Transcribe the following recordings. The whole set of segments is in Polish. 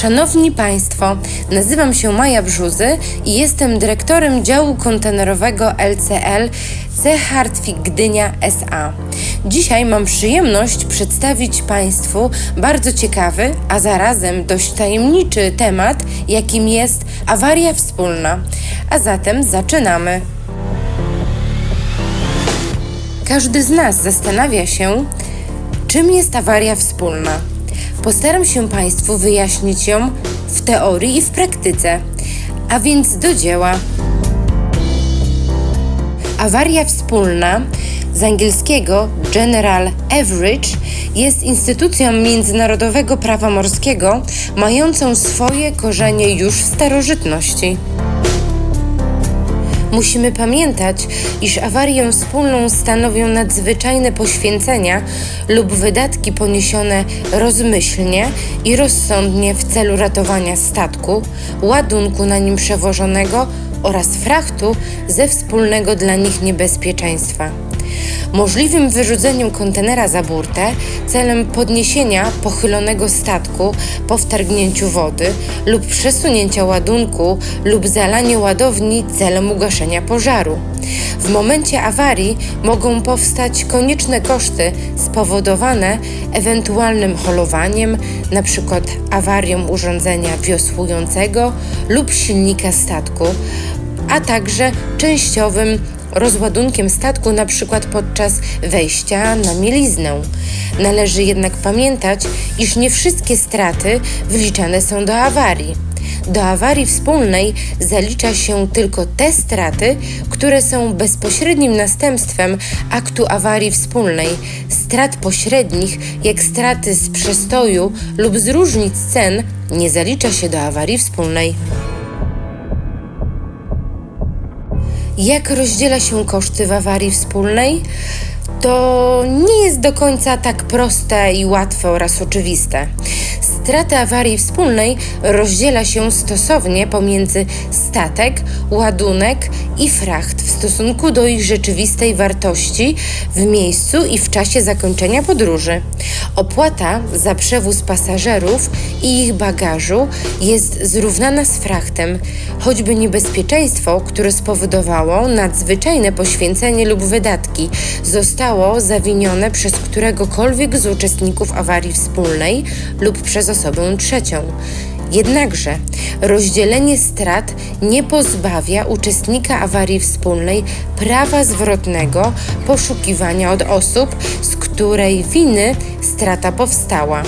Szanowni Państwo, nazywam się Maja Brzuzy i jestem dyrektorem działu kontenerowego LCL C Hartwig Gdynia SA. Dzisiaj mam przyjemność przedstawić Państwu bardzo ciekawy, a zarazem dość tajemniczy temat, jakim jest awaria wspólna. A zatem zaczynamy. Każdy z nas zastanawia się, czym jest awaria wspólna. Postaram się Państwu wyjaśnić ją w teorii i w praktyce. A więc do dzieła. Awaria wspólna z angielskiego General Average jest instytucją międzynarodowego prawa morskiego mającą swoje korzenie już w starożytności. Musimy pamiętać, iż awarię wspólną stanowią nadzwyczajne poświęcenia lub wydatki poniesione rozmyślnie i rozsądnie w celu ratowania statku, ładunku na nim przewożonego oraz frachtu ze wspólnego dla nich niebezpieczeństwa. Możliwym wyrzuceniem kontenera za burtę celem podniesienia pochylonego statku po wtargnięciu wody lub przesunięcia ładunku lub zalanie ładowni celem ugaszenia pożaru. W momencie awarii mogą powstać konieczne koszty spowodowane ewentualnym holowaniem, np. awarią urządzenia wiosłującego lub silnika statku, a także częściowym rozładunkiem statku, na przykład podczas wejścia na mieliznę. Należy jednak pamiętać, iż nie wszystkie straty wliczane są do awarii. Do awarii wspólnej zalicza się tylko te straty, które są bezpośrednim następstwem aktu awarii wspólnej. Strat pośrednich, jak straty z przestoju lub z różnic cen, nie zalicza się do awarii wspólnej. Jak rozdziela się koszty w awarii wspólnej? To nie jest do końca tak proste i łatwe oraz oczywiste. Straty awarii wspólnej rozdziela się stosownie pomiędzy statek, ładunek i fracht w stosunku do ich rzeczywistej wartości w miejscu i w czasie zakończenia podróży. Opłata za przewóz pasażerów i ich bagażu jest zrównana z frachtem, choćby niebezpieczeństwo, które spowodowało nadzwyczajne poświęcenie lub wydatki, zostało zawinione przez któregokolwiek z uczestników awarii wspólnej lub przez osobę trzecią. Jednakże rozdzielenie strat nie pozbawia uczestnika awarii wspólnej prawa zwrotnego poszukiwania od osób, z której winy strata powstała.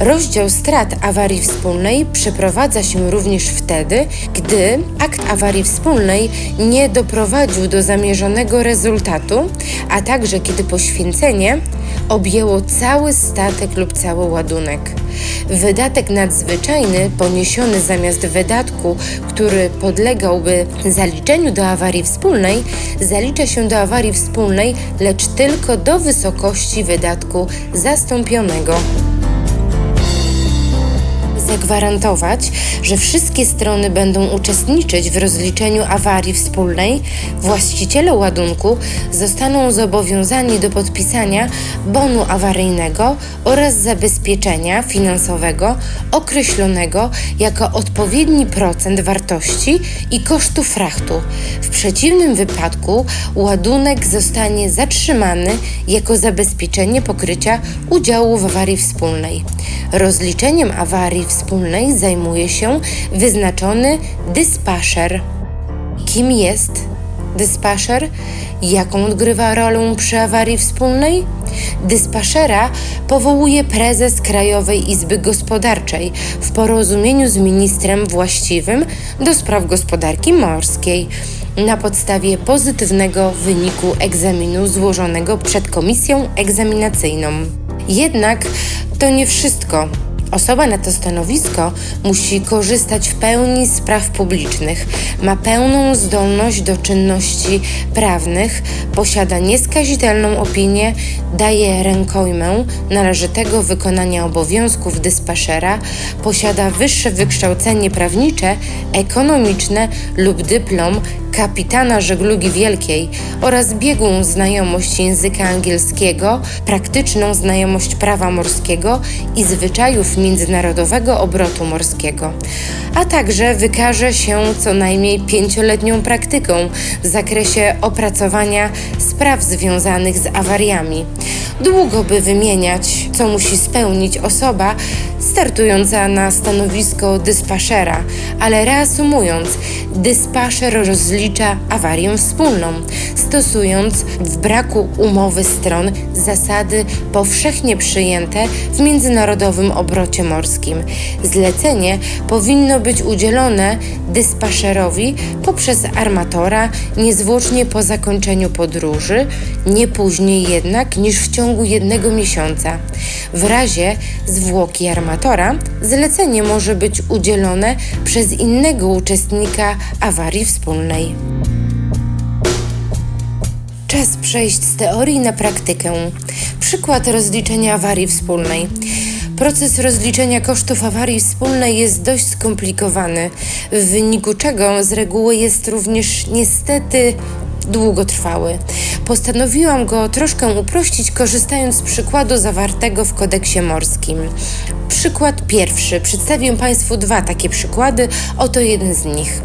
Rozdział strat awarii wspólnej przeprowadza się również wtedy, gdy akt awarii wspólnej nie doprowadził do zamierzonego rezultatu, a także kiedy poświęcenie objęło cały statek lub cały ładunek. Wydatek nadzwyczajny poniesiony zamiast wydatku, który podlegałby zaliczeniu do awarii wspólnej, zalicza się do awarii wspólnej, lecz tylko do wysokości wydatku zastąpionego zagwarantować, że wszystkie strony będą uczestniczyć w rozliczeniu awarii wspólnej, właściciele ładunku zostaną zobowiązani do podpisania bonu awaryjnego oraz zabezpieczenia finansowego określonego jako odpowiedni procent wartości i kosztu frachtu. W przeciwnym wypadku ładunek zostanie zatrzymany jako zabezpieczenie pokrycia udziału w awarii wspólnej. Rozliczeniem awarii wspólnej zajmuje się wyznaczony dyspaszer. Kim jest dyspaszer? Jaką odgrywa rolę przy awarii wspólnej? Dyspaszera powołuje prezes Krajowej Izby Gospodarczej w porozumieniu z ministrem właściwym do spraw gospodarki morskiej na podstawie pozytywnego wyniku egzaminu złożonego przed komisją egzaminacyjną. Jednak to nie wszystko. Osoba na to stanowisko musi korzystać w pełni z praw publicznych, ma pełną zdolność do czynności prawnych, posiada nieskazitelną opinię, daje rękojmę należytego wykonania obowiązków dyspaszera, posiada wyższe wykształcenie prawnicze, ekonomiczne lub dyplom kapitana żeglugi wielkiej oraz biegłą znajomość języka angielskiego, praktyczną znajomość prawa morskiego i zwyczajów międzynarodowego obrotu morskiego, a także wykaże się co najmniej pięcioletnią praktyką w zakresie opracowania spraw związanych z awariami. Długo by wymieniać, co musi spełnić osoba startująca na stanowisko dyspaszera, ale reasumując, dyspaszer rozlicza awarię wspólną, stosując w braku umowy stron zasady powszechnie przyjęte w międzynarodowym obrocie morskim. Zlecenie powinno być udzielone dyspaszerowi poprzez armatora niezwłocznie po zakończeniu podróży, nie później jednak niż w ciągu jednego miesiąca. W razie zwłoki armatora zlecenie może być udzielone przez innego uczestnika awarii wspólnej. Czas przejść z teorii na praktykę. Przykład rozliczenia awarii wspólnej. Proces rozliczenia kosztów awarii wspólnej jest dość skomplikowany, w wyniku czego z reguły jest również niestety długotrwały. Postanowiłam go troszkę uprościć, korzystając z przykładu zawartego w kodeksie morskim. Przykład pierwszy. Przedstawię Państwu dwa takie przykłady. Oto jeden z nich.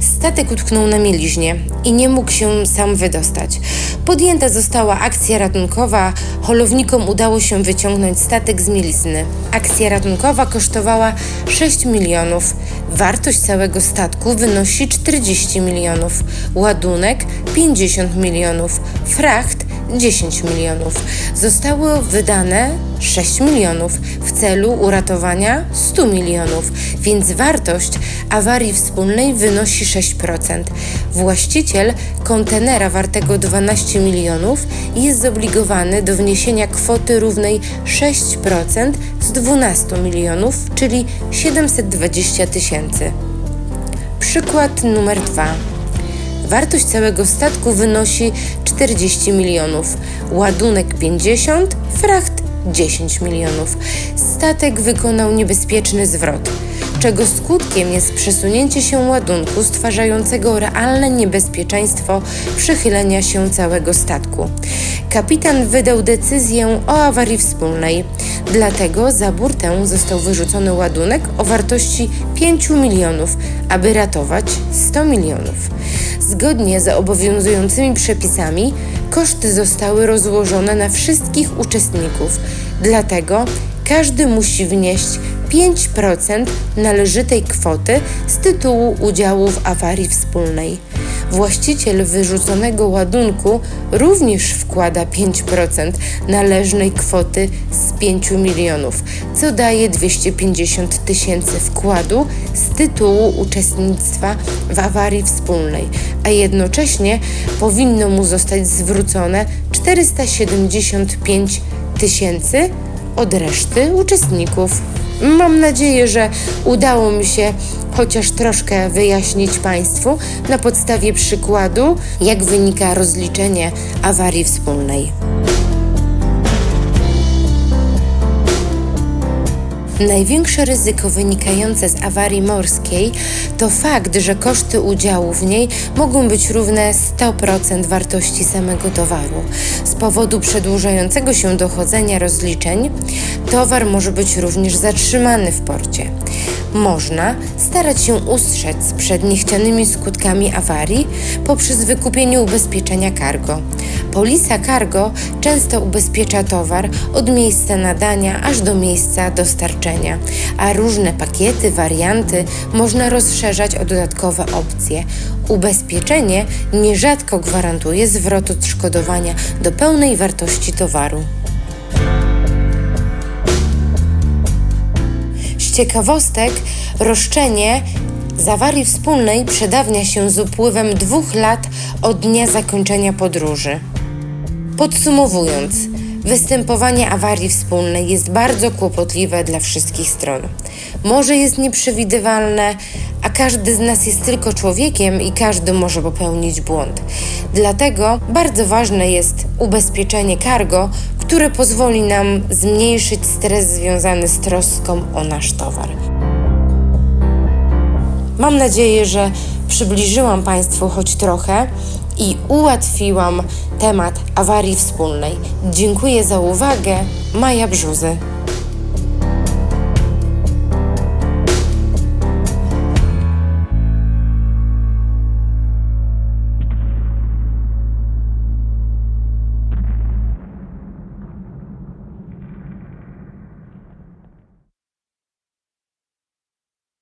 Statek utknął na mieliźnie i nie mógł się sam wydostać. Podjęta została akcja ratunkowa, holownikom udało się wyciągnąć statek z mielizny. Akcja ratunkowa kosztowała 6 milionów. Wartość całego statku wynosi 40 milionów, ładunek 50 milionów, fracht 10 milionów. Zostało wydane 6 milionów w celu uratowania 100 milionów, więc wartość awarii wspólnej wynosi 6%. Właściciel kontenera wartego 12 milionów jest zobligowany do wniesienia kwoty równej 6% z 12 milionów, czyli 720 tysięcy. Przykład numer 2. Wartość całego statku wynosi 40 milionów, ładunek 50, fracht 10 milionów. Statek wykonał niebezpieczny zwrot, czego skutkiem jest przesunięcie się ładunku stwarzającego realne niebezpieczeństwo przychylenia się całego statku. Kapitan wydał decyzję o awarii wspólnej, dlatego za burtę został wyrzucony ładunek o wartości 5 milionów, aby ratować 100 milionów. Zgodnie z obowiązującymi przepisami, koszty zostały rozłożone na wszystkich uczestników, dlatego każdy musi wnieść 5% należytej kwoty z tytułu udziału w awarii wspólnej. Właściciel wyrzuconego ładunku również wkłada 5% należnej kwoty z 5 milionów, co daje 250 tysięcy wkładu z tytułu uczestnictwa w awarii wspólnej, a jednocześnie powinno mu zostać zwrócone 475 tysięcy od reszty uczestników. Mam nadzieję, że udało mi się chociaż troszkę wyjaśnić Państwu na podstawie przykładu, jak wynika rozliczenie awarii wspólnej. Największe ryzyko wynikające z awarii morskiej to fakt, że koszty udziału w niej mogą być równe 100% wartości samego towaru. Z powodu przedłużającego się dochodzenia rozliczeń, towar może być również zatrzymany w porcie. Można starać się ustrzec przed niechcianymi skutkami awarii poprzez wykupienie ubezpieczenia cargo. Polisa cargo często ubezpiecza towar od miejsca nadania aż do miejsca dostarczenia, a różne pakiety, warianty można rozszerzać o dodatkowe opcje. Ubezpieczenie nierzadko gwarantuje zwrot odszkodowania do pełnej wartości towaru. Ciekawostek, roszczenie z awarii wspólnej przedawnia się z upływem dwóch lat od dnia zakończenia podróży. Podsumowując, występowanie awarii wspólnej jest bardzo kłopotliwe dla wszystkich stron. Może jest nieprzewidywalne, a każdy z nas jest tylko człowiekiem i każdy może popełnić błąd. Dlatego bardzo ważne jest ubezpieczenie cargo, które pozwoli nam zmniejszyć stres związany z troską o nasz towar. Mam nadzieję, że przybliżyłam Państwu choć trochę i ułatwiłam temat awarii wspólnej. Dziękuję za uwagę. Maja Brzuzy.